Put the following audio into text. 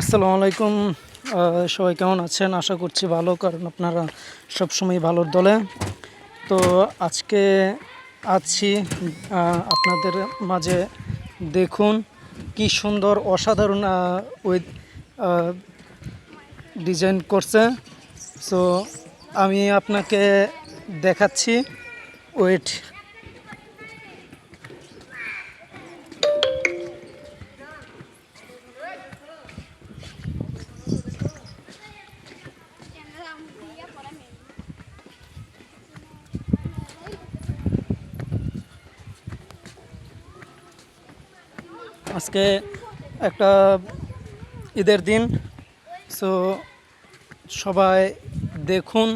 আসসালামু আলাইকুম। সবাই কেমন আছেন? আশা করছি ভালো, কারণ আপনারা সবসময় ভালোর দলে। তো আজকে আছি আপনাদের মাঝে দেখুন কি সুন্দর অসাধারণ উইথ ডিজাইন করছে। সো আমি আপনাকে দেখাচ্ছি, ওয়েট। আজকে একটা ঈদের দিন। সো সবাই দেখুন।